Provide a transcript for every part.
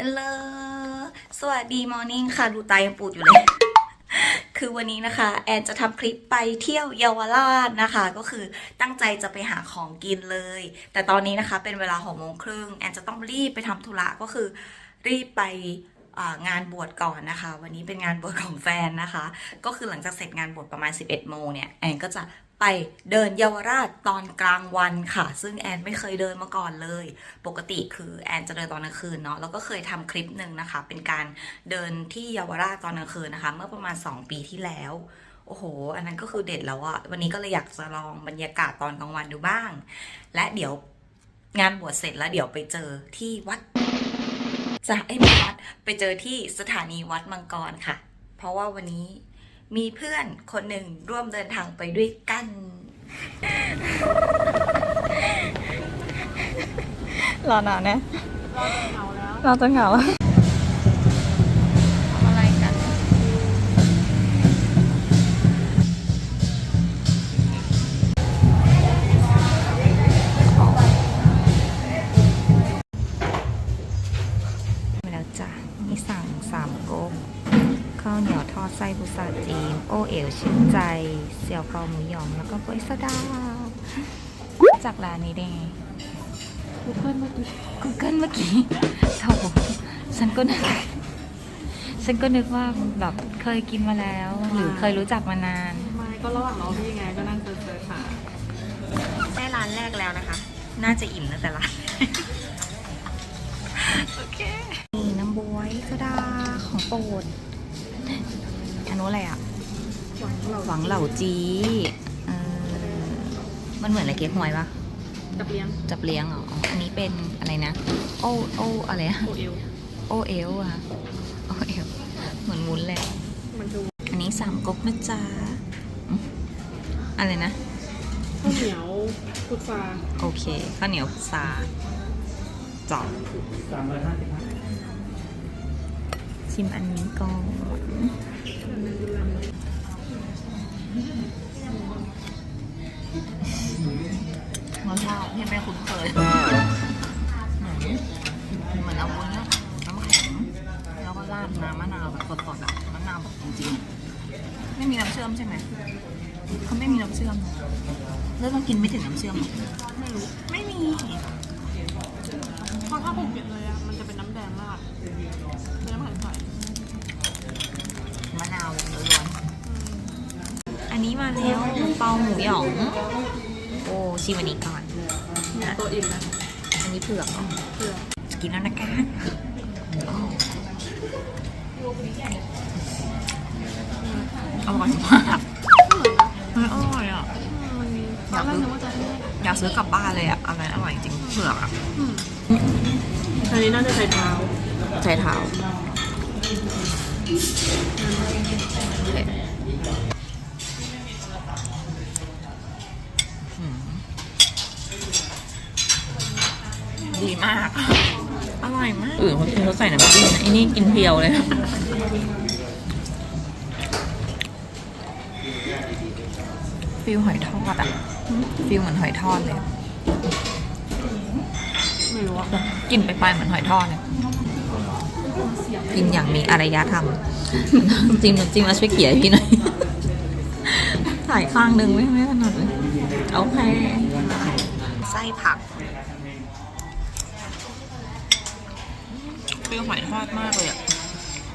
ฮัลสวัสดีมอร์นิ่งค่ะ ดูตายังปูดอยู่เลย คือวันนี้นะคะ แอนจะทำคลิปไปเที่ยวเยาวราชนะคะ ก็คือตั้งใจจะไปหาของกินเลย แต่ตอนนี้นะคะ เป็นเวลาหกโมงครึ่งแอนจะต้องรีบไปทำธุระก็คือรีบไปงานบวชก่อนนะคะ วันนี้เป็นงานบวชของแฟนนะคะ ก็คือหลังจากเสร็จงานบวชประมาณ 11โมงเนี่ยแอนก็จะ ไปเดินเยาวราชตอนกลางวันค่ะ ซึ่งแอนไม่เคยเดินมาก่อนเลย ปกติคือแอนจะเดินตอนกลางคืนเนาะแล้วก็เคยทำคลิปหนึ่งนะคะ เป็นการเดินที่เยาวราชตอนกลางคืนนะคะ เมื่อประมาณ 2 ปีที่แล้ว โอ้โห อันนั้นก็คือเด็ดแล้วอะวันนี้ก็เลยอยากจะลองบรรยากาศตอนกลางวันดูบ้าง และเดี๋ยวงานบวชเสร็จแล้วเดี๋ยวไปเจอที่วัดจะไอ้ไม่วัดไปเจอที่สถานีวัดมังกรค่ะ เพราะว่าวันนี้ มีเพื่อนคนหนึ่งร่วมเดินทางไปด้วยกัน รอนานนะเราจะเหงาแล้ว โอเอ๋วชื่นใจ เสี่ยวเปาหมูหยอง แล้วก็กล้วยสะดา จากร้านนี้ได้ไงกูเพิ่มเมื่อกี้ Google เมื่อกี้โถฉันก็นึกฉันก็นึกว่าแบบเคยกินมาแล้ว หรือเคยรู้จักมานาน ไม่ก็ระหว่างรอพี่ไงก็นั่งเซิร์ชๆหาได้ร้านแรกแล้วนะคะ น่าจะอิ่มนะแต่ละโอเค นี่น้ำบวยโซดาของโปรดอันนู้นอะไรอะ หวังเราหวังเหล่าจีเออมันเหมือนอะไรเก๊กฮวยปะจับเลี้ยงจับเลี้ยงเหรออ๋ออันนี้เป็นอะไรนะ โอโออะไรอะโอเอลโอเอลอะโอเอลเหมือนวุ้นเลย มันดูอันนี้สามก๊กนะจ๊ะอืมอะไรนะ ข้าวเหนียวพุทราโอเคข้าวเหนียวซาจอบชิมอันนี้ก่อน รสชาติที่ไม่คุ้นเคยอืมเหมือนเอาวุ้นเนี่ยน้ำแข็งแล้วก็ราดน้ำมะนาวแบบสดๆอะมะนาวแบบจริงๆ ไม่มีน้ำเชื่อมใช่ไหมเขาไม่มีน้ำเชื่อมนะแล้วต้องกินไม่ถึงน้ำเชื่อม ไม่รู้ ไม่มี นนี้มาแล้วเปาหมูหยอง โอ้ชิมอันนี้ก่อนเนี่ยตัวอิ่มนะอันนี้เผือกเหรอเพื่อกินแล้วนะคะอร่อยมากมันอร่อยอะมันตอนแรกนึกว่าจะให้อยากซื้อกลับบ้านเลยอะอันนั้นอร่อยจริงเผือกอะอืมอันนี้น่าจะใช้เท้าใช้เท้า ดีมาก อร่อยมากอื่นเขากินเขาใส่น้ำจิ้มนะไอ้นี่กินเพียวเลยฟิลหอยทอดอะฟิลเหมือนหอยทอดเลยไม่รู้อะกินไปปลายๆเหมือนหอยทอดเลยกินอย่างมีอารยธรรมจริงจริงแล้วช่วยเขี่ยให้พี่หน่อยถ่ายข้างหนึ่งไม่ไม่ถนัดเลยโอเค ฟิลหอยทอดมากเลยอะ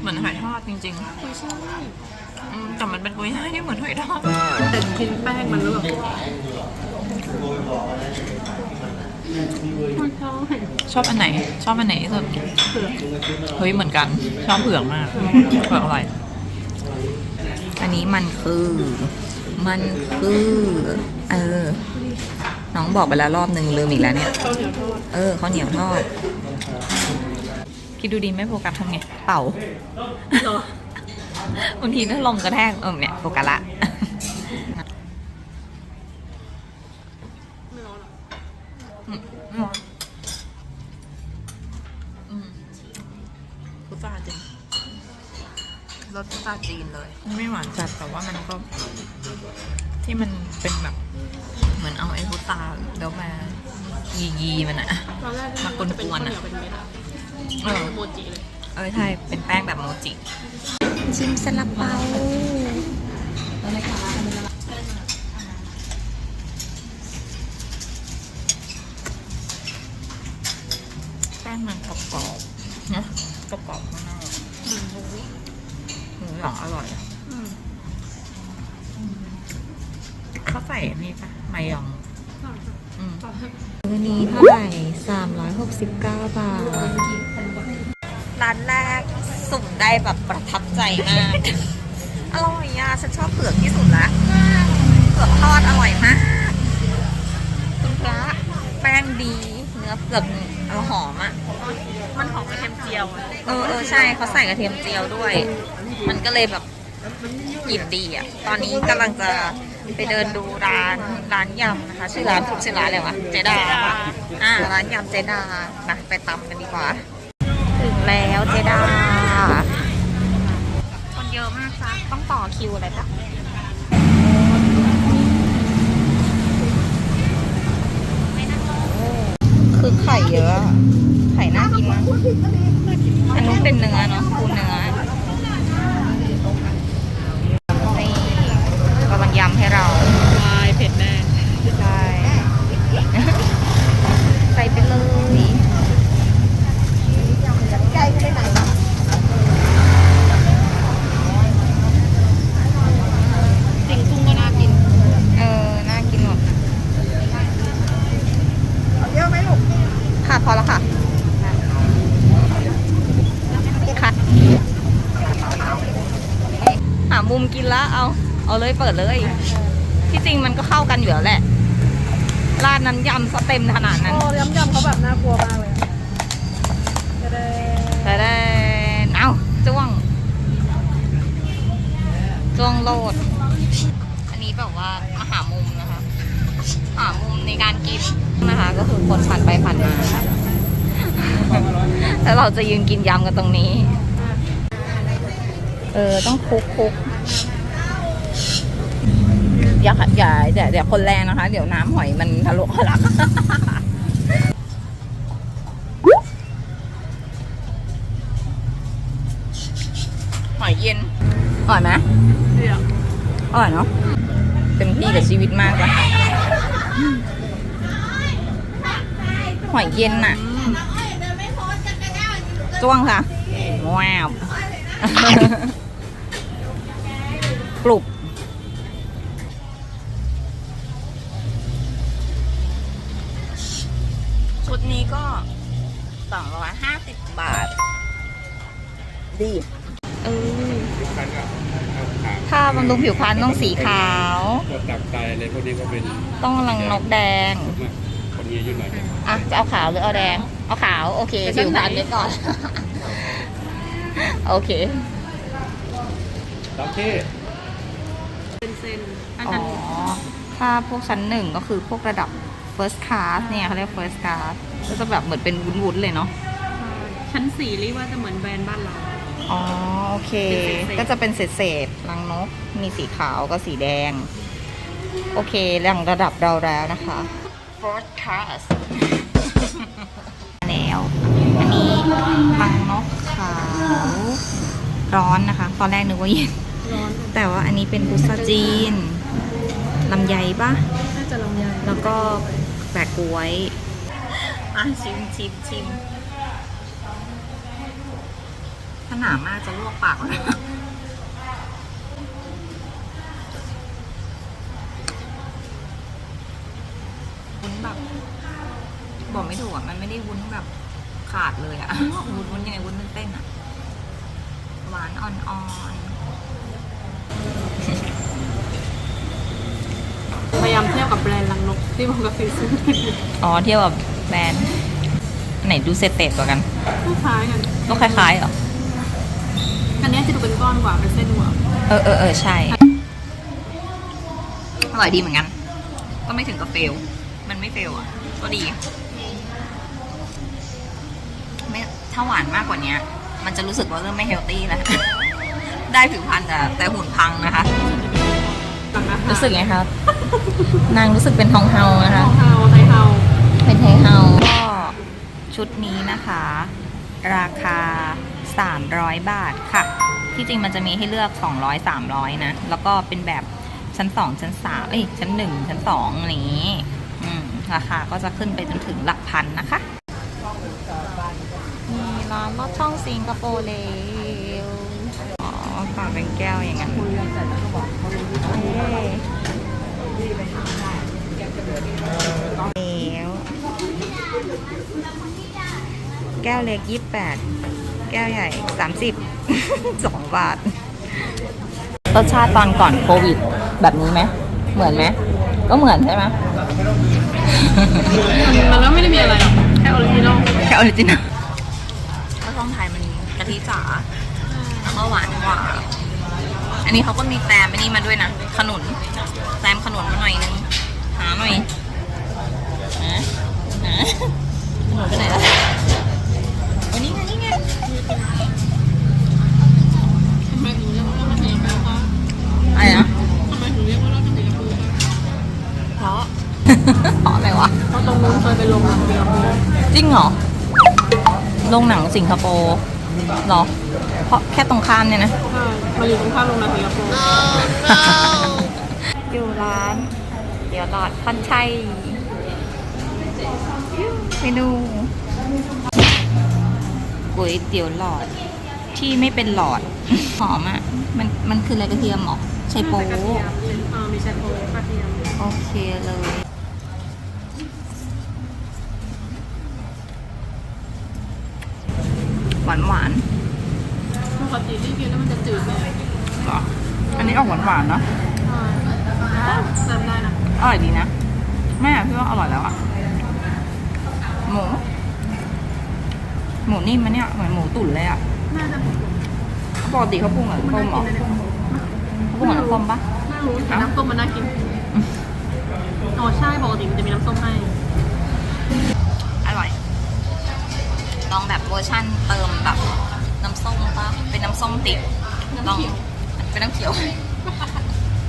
เหมือนหอยทอดจริงไม่ใช่ๆอืมแต่มันเป็นกุยช่ายที่เหมือนหอยทอด แต่กินแป้งมันแล้วแบบมันท้องเห็นชอบอันไหน ชอบอันไหนที่สุดเผือกเฮ้ยเหมือนกัน ชอบเผือกมากเผือกอร่อยอันนี้มันคือ มันคือ เออ น้องบอกไปแล้วรอบหนึ่งลืมอีกแล้วเนี่ยข้าวเหนียวทอดเออข้าวเหนียวทอด คิดดูดีไม่โฟกัสทำไง เป่าเหรอบางทีถ้าลมกระแทกเออเนี่ยโฟกัสละไม่ร้อนหรออืมอืมพุทราจริงรสพุทราจีนเลย ไม่หวานจัดแต่ว่ามันก็ ที่มันเป็นแบบ เหมือนเอาไอ้พุทราแล้วมายียีๆมันอะตอนแรกมากวนๆอะจะ เป็นข้าวเหนียวเป็นเม็ดอะเออ โมจิเลย เออใช่เป็นแป้งแบบโมจิชิมซาลาเปาแป้งมันกรอบๆนะกรอบๆข้างนอกหมูหยองอร่อยอะเขาใส่อันนี่ปะมายองอืม วันนี้เท่าไหร่369 บา แบบประทับใจมาก อร่อยอะฉันชอบเผือกที่สุดละเผือกทอดอร่อยมาก คุณพระแป้งดีเนื้อเผือกอร่อยหอมอะ มันหอมกระเทียมเจียวอะเออเออใช่เขาใส่กระเทียมเจียวด้วย มันก็เลยแบบกลิ่นดีอะ ตอนนี้กำลังจะไปเดินดูร้านร้านยำนะคะ ชื่อร้านชื่อร้านอะไรวะ เจดาปะอ่าร้านยำเจดามาไปตำกันดีกว่า ถึงแล้วเจดา คนเยอะมากจ้ะ ต้องต่อคิวอะไรปะคือไข่เยอะอะ ไข่น่ากินมากอันนู้นเป็นเนื้อเนาะปูเนื้อ นี่กำลังยำให้เรา วายเผ็ดแน่ ใช่ ใส่ไปเลย จริงกุ้งก็น่ากิน เออ น่ากินหมดเยอะไหมลูก ค่ะ พอแล้วค่ะ ค่ะ หา มุมกินละเอาเอาเลยเปิดเลย ที่จริงมันก็เข้ากันอยู่แล้วแหละราดน้ำยำซะเต็มขนาดนั้นโอ้ยำยำเขาแบบน่ากลัวมากเลยจะได้แต่ได้เอาจ้วงจ้วงโลด อันนี้แบบว่ามาหามุมนะคะ หามุมในการกินนะคะ ก็คือคนผ่านไปผ่านมาแล้วเราจะยืนกินยำกันตรงนี้ เออ ต้องคลุกคลุก อย่าอย่าเดี๋ยวเดี๋ยวคนแรงนะคะ เดี๋ยวน้ำหอยมันทะลุทะลักหอยเย็นอร่อยไหมเดี๋ยวอร่อยเนาะเต็มที่กับชีวิตมากเลยหอยเย็นน่ะจ้วงค่ะว้าว กรุบชุดนี้ก็สองร้อยห้าสิบบาท ดีเออถ้าบำรุงผิวพรรณต้องสีขาว พวกตับไตอะไรพวกนี้ก็เป็นต้องรังนกแดง คนนี้อายุหน่อยอะ จะเอาขาวหรือเอาแดง เอาขาว โอเคผิวพรรณไว้ก่อน โอเคตับที่เป็น เซนอันอ๋อ นั้นถ้าพวกชั้นหนึ่งก็คือพวกระดับ first class เนี่ยเขาเรียก first class ก็จะแบบเหมือนเป็นวุ้นๆเลยเนาะ ชั้นสี่เรียกว่าจะเหมือนแบรนด์บ้านเรา อ๋อ โอเค เป็นเศษๆ ก็จะเป็นเศษๆรังนก มีสีขาวก็สีแดง โอเครังระดับเราแล้วนะคะ fourth class แล้ว อันนี้รังนกขาว ร้อนนะคะ ตอนแรกนึกว่าเย็นร้อน แต่ว่าอันนี้เป็นพุทราจีนลำไยปะน่าจะลำไยแล้วก็แปะกล้วยอะชิมชิมชิมถ้าหนามากจะลวกปากแล้วนะวุ้นแบบ บอกไม่ถูกอะ มันไม่ได้วุ้นแบบขาดเลยอะวุ้นวุ้นยังไงวุ้นเต้นๆอะ หวานอ่อนๆ พยายามเทียบกับแบรนด์ลังนกที่ปกติซื้ออ๋อเทียบกับแบรนด์อันไหนดูเซตเตตกว่ากัน ก็คล้ายกันก็คล้ายๆเหรอ อันนี้จะดูเป็นก้อนกว่าเป็นเส้นกว่าเออเออเออใช่ อร่อยดีเหมือนกัน ก็ไม่ถึงกับเฟล มันไม่เฟลอะ ก็ดี ไม่ถ้าหวานมากกว่านี้มันจะรู้สึกว่าเริ่มไม่เฮลตี้แล้ว ได้ผิวพรรณแต่แต่หุ่นพังนะคะหลังอาหา รรู้สึกไงครับ นางรู้สึกเป็นทองเฮานะคะเฮาไทยเฮา เป็นไทยเฮา ก็ชุดนี้นะคะ ราคา 300 บาทค่ะ ที่จริงมันจะมีให้เลือก 200 300 นะ แล้วก็เป็นแบบชั้น 2 ชั้น 3 เอ้ย ชั้น 1 ชั้น2อะไรอย่างนี้อืมราคาก็จะขึ้นไปจนถึงหลักพันนะคะมีร้านลอดช่องสิงคโปร์เลว อ๋อฝากเป็นแก้วอย่างนั้นแล้วแก้วเล็กยี่แปดแก้วใหญ่สามสิบสองบาท รสชาติตอนก่อนโควิด แบบนี้ไหม เหมือนไหม ก็เหมือนใช่ไหมมันก็ไม่ได้มีอะไรหรอก แค่ออริจินอลแค่ออริจินัลข้าวช่องไทยมันกะทิจ๋าแล้ว ก็หวานกว่า อันนี้เขาก็มีแซมอันนี้มาด้วยนะ ขนุนแซมขนุนมาหน่อยนึง หาหน่อยหาหาขนุนไปไหนแล้ววันนี้ไงนี่ไงทำไมถึงเรียกว่าเราเป็นสีชมพูคะอะไรนะทำไมถึงเรียกว่าเราเป็นสีชมพูคะเพราะเพราะอะไรวะ เพราะตรงนู้นเคยไปลงสิงคโปร์จริงเหรอโรงหนังสิงคโปร์ หรอ เพราะแค่ตรงข้ามเนี่ยนะใช่มาอยู่ตรงข้ามโรงหนังสิงคโปร์อยู่ร้าน เดี๋ยวหลอดพันชัยเมนูก๋วยเตี๋ยวหลอดที่ไม่เป็นหลอดหอมอะ มันมันคืออะไรกระเทียมเหรอใช่โป๊กระเทียมเออมีไชโป๊กระเทียมโอเคเลย วานหวานปกติที่กินแล้วมันจะจืดเลยๆเหรออันนี้ออกหวานหวานๆเนาะใช่เติมได้นะอร่อยดีนะ แม่พี่ว่าอร่อยแล้วอะหมู หมูนิ่มมันเนี่ยเหมือนหมูตุ๋นเลยอะน่าจะถูกปกติเขาปรุงกับมันต้มน่าเหรกิอนนะเนี่ยเขาปรุงกับน้ำส้มปะไม่รู้แต่น้ำส้มมันน่ากินอ๋อใช่ปกติมันจะมีน้ำส้มให้ อร่อย ล องแบบเวอร์ชั่นเติมแบบน้ำส้มปะเป็นน้ำส้มติดลองเป็นน้ำเขียว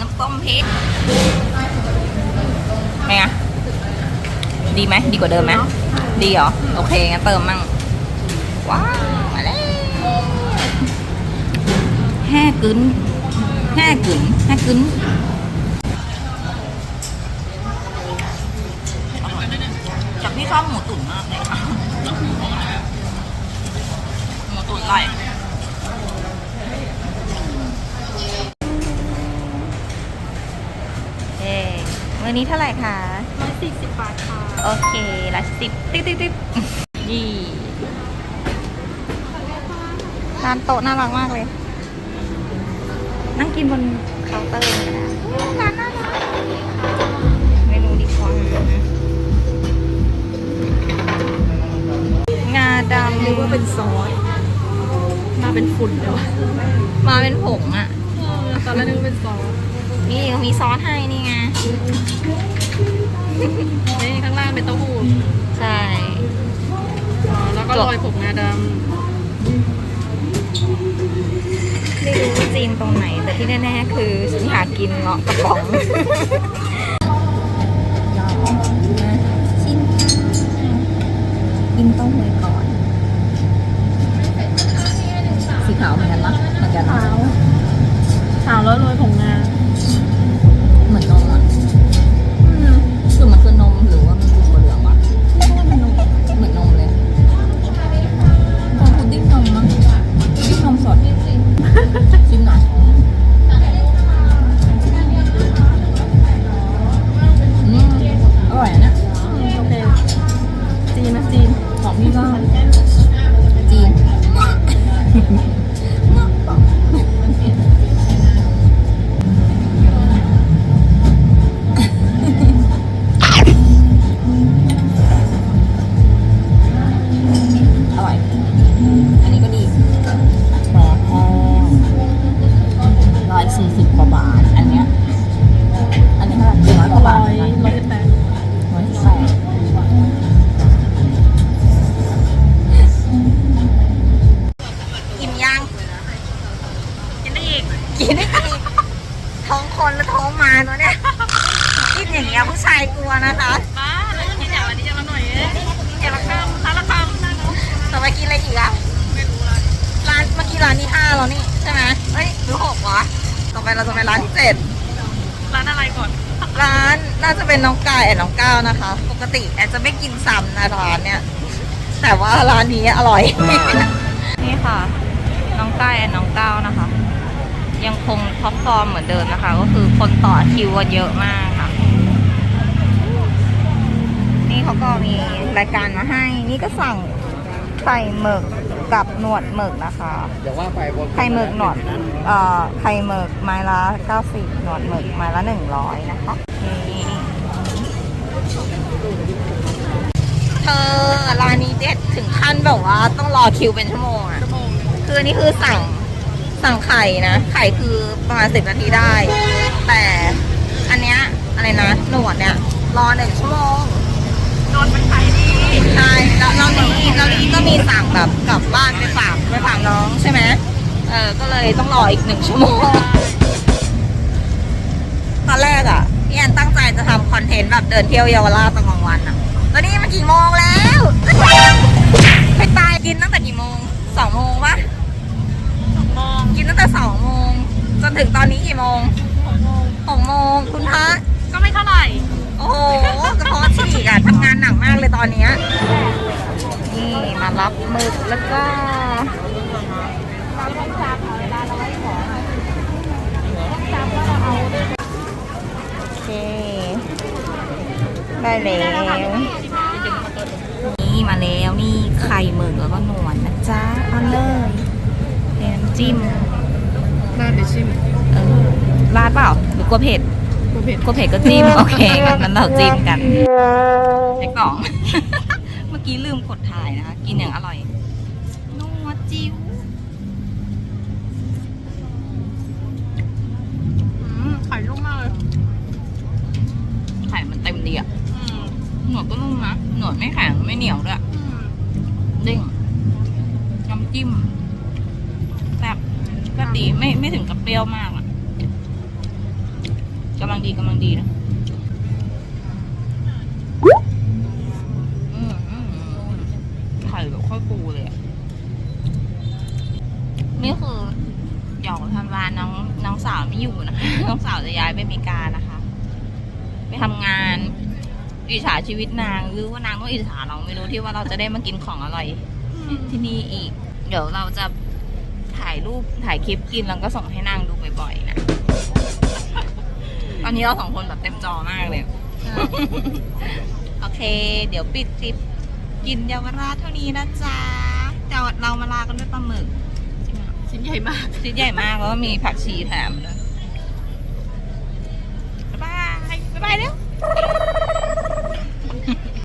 น้ำส้มพริกไงอะดีไหมดีกว่าเดิมไหมดีเหรอ โอเคงั้นเติมมั่งว้าวมาแล้วแห่กึ้นแห่กึ้นแห่กึนอร่อยจากพี่ชอบหมูตุ๋นมากเลยอะหมูตุ๋นไก่เย้มื้ อนี้เท่าไหร่คะร้อยสี่สิบบาทค่ะ โอเคละสิบติ๊บติ๊บติ๊บยี่ร้านโต๊ะน่ารักมากเลย นั่งกินบนเคาน์เตอร์เลยนะร้านน่ารักเมนูดีกว่างาดำนึกว่าเป็นซอส มาเป็นฝุ่นเลยวะมาเป็นผงอะเออตอนแรกนึกว่าเป็นซอส นี่เขามีซอสให้นี่ไง นี่ข้างล่างเป็นเต้าหู้ใช่ อ๋อแล้วก็โรยผงงาดไม่รู้ว่าจีนตรงไหน แต่ที่แน่ๆ คือฉันอยากกินเงาะกระป๋อง ของพี่ก็จีน กกินได้อีกท้องคนแล้วท้องมาตัวเนี้ยกินอย่างเงี้ยผู้ชายกลัวนะคะบ้าแล้วจะกินอย่างวันนี้จะละหน่อยเองอย่าละคำทานละคำต่อไปกินอะไรอีกอะแล้วนี่ใช่ไหมเฮ้ยหรือหกวะต่อไปเราจะไปร้านที่เจ็ดร้านอะไรก่อน ร้านน่าจะเป็นน้องกายแอนน้องก้าวนะคะ ปกติแอนจะไม่กินซ้ำนะร้านเนี้ยแต่ว่าร้านนี้อร่อย นี่ค่ะ น้องกายแอนน้องก้าวนะคะ ยังคงท็อปฟอร์มเหมือนเดิมนะคะ ก็คือคนต่อคิวกันเยอะมากค่ะ นี่เขาก็มีรายการมาให้ นี่ก็สั่งไข่หมึกกับหนวดหมึกนะคะอย่าว่าไปบนไข่หมึกหนวดเอ่อไข่หมึกไม้ละ90หนวดหมึกไม้ละ100นะคะนี่เธอร้านนี้เด็ดถึงขั้นแบบว่าต้องรอคิวเป็นชั่วโมงอะชั่วโมงคืออันนี่คือสั่ง สั่งไข่นะ ไข่คือประมาณสิบนาทีได้ แต่อันเนี้ยอะไรนะ หนวดเนี่ย รอหนึ่งชั่วโมงโดนเป็นขายดีใช่แล้วแล้วนี้แล้วนี้ก็มีสั่งแบบกลับบ้านไปฝากไปฝากน้องใช่ไหมเออก็เลยต้องรออีกหนึ่งชั่วโมงตอนแรกอะพี่แอนตั้งใจจะทำคอนเทนต์แบบเดินเที่ยวเยาวราชตอนกลางวันอะแล้วนี่มันกี่โมงแล้วไปตายกินตั้งแต่กี่โมงสองโมงปะมอง กินตั้งแต่สองโมงจนถึงตอนนี้กี่โมงหกโมงหกโมงคุณพระก็ไม่เท่าไหร่ โอ้โหกระเพาะฉีกอะทำงานหนักมากเลยตอนเนี้ยนี่มารับหมึกแล้วก็โอเคได้แล้วนี่มาแล้วนี่ไข่หมึกแล้วก็หนวดนะจ๊ะเอาเลยเน้ำจิ้ม น่าจะชิมเออราดเปล่าหรือกลัวเผ็ดกูเผ็ดกลัวเผ็ดก็จิ้ม โอเคงั้นเราจิ้มกันในกล่อง เมื่อกี้ลืมกดถ่ายนะคะ กินอย่างอร่อยนัวจิ้วอืมไข่นุ่มมากเลยไข่มันเต็มดีอะอืมหนวดก็นุ่มนะหนวดไม่แข็งไม่เหนียวด้วยอืมเด้งน้ำจิ้มแซ่บก็ ดีไม่ไม่ถึงกับเปรี้ยวมากอะกำลังดีกำลังดีนะไข่แบบค่อยฟูเลยอะนี่คือหยอกธันวานน้องน้องสาวไม่อยู่นะคะน้องสาวจะย้ายไปอเมริกานะคะ ไปทำงานอิจฉาชีวิตนางหรือว่านางก็อิจฉาเราไม่รู้ที่ว่าเราจะได้มากินของอร่อยที่นี่อีก เดี๋ยวเราจะายรูปถ่ายคลิปกินแล้วก็ส่งให้นางดูบ่อยๆนะ ตอนนี้เราสองคนแบบเต็มจอมากเลย โอเค เดี๋ยวปิดทริปกินเยาวราชเท่านี้นะจ๊ะแต่เรามาลากันด้วยปลาหมึกชิ้นใหญ่มากชิ้นใหญ่มากแล้วมีผักชีแถมด้วยบ๊ายบายบ๊ายบายเร็ว